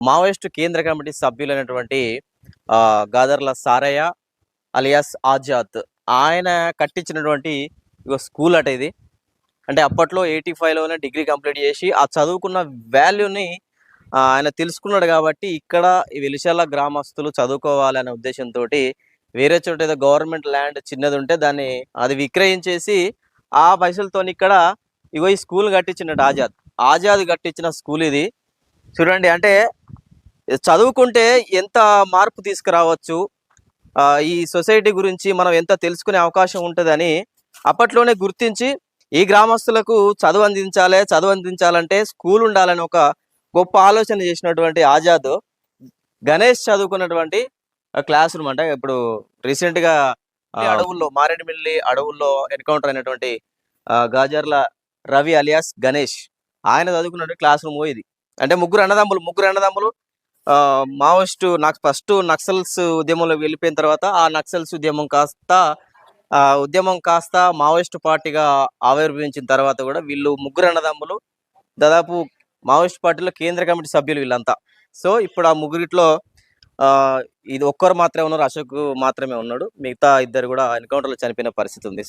Maoist కేంద్ర committee సభ్యులైనటువంటి ఆ, గాదర్ల Sarayya alias Azad. ఆయన కట్టించినటువంటి స్కూల్ అట ఇది. అంటే అప్పట్లో ఎయిటీ ఫైవ్లోనే డిగ్రీ కంప్లీట్ చేసి ఆ చదువుకున్న వాల్యూని ఆయన తెలుసుకున్నాడు కాబట్టి ఇక్కడ ఈ వెలిశాల గ్రామస్తులు చదువుకోవాలనే ఉద్దేశంతో వేరే చోట ఏదో గవర్నమెంట్ ల్యాండ్ చిన్నది ఉంటే దాన్ని అది విక్రయించేసి ఆ పైసలతో ఇక్కడ ఇగో ఈ స్కూల్ కట్టించినట్టు ఆజాద్. ఆజాద్ కట్టించిన స్కూల్ ఇది. చూడండి అంటే చదువుకుంటే ఎంత మార్పు తీసుకురావచ్చు? ఈ సొసైటీ గురించి మనం ఎంత తెలుసుకునే అవకాశం ఉంటుందని అప్పట్లోనే గుర్తించి ఈ గ్రామస్తులకు చదువు అందించాలి చదువు అందించాలంటే స్కూల్ ఉండాలని ఒక గొప్ప ఆలోచన చేసినటువంటి ఆజాద్ గణేష్ చదువుకున్నటువంటి క్లాస్ రూమ్ అంటే. ఇప్పుడు రీసెంట్గా ఈ అడవుల్లో మారేడుమిల్లి అడవుల్లో ఎన్కౌంటర్ అయినటువంటి గాజర్ల రవి అలియాస్ గణేష్ ఆయన చదువుకున్నటువంటి క్లాస్ రూమ్ ఇది. అంటే ముగ్గురు అన్నదమ్ములు ముగ్గురు అన్నదమ్ములు మావోయిస్ట్ నాకు ఫస్ట్ నక్సల్స్ ఉద్యమంలో వెళ్ళిపోయిన తర్వాత ఆ నక్సల్స్ ఉద్యమం కాస్త ఆ ఉద్యమం కాస్త మావోయిస్ట్ పార్టీగా ఆవిర్భవించిన తర్వాత కూడా వీళ్ళు ముగ్గురు అన్నదమ్ములు దాదాపు మావోయిస్ట్ పార్టీలో కేంద్ర కమిటీ సభ్యులు వీళ్ళంతా. సో ఇప్పుడు ఆ ముగ్గురిట్లో ఆ ఇది ఒక్కరు మాత్రమే ఉన్నారు అశోక్ మాత్రమే ఉన్నాడు. మిగతా ఇద్దరు కూడా ఎన్కౌంటర్లో చనిపోయిన పరిస్థితి ఉంది. సో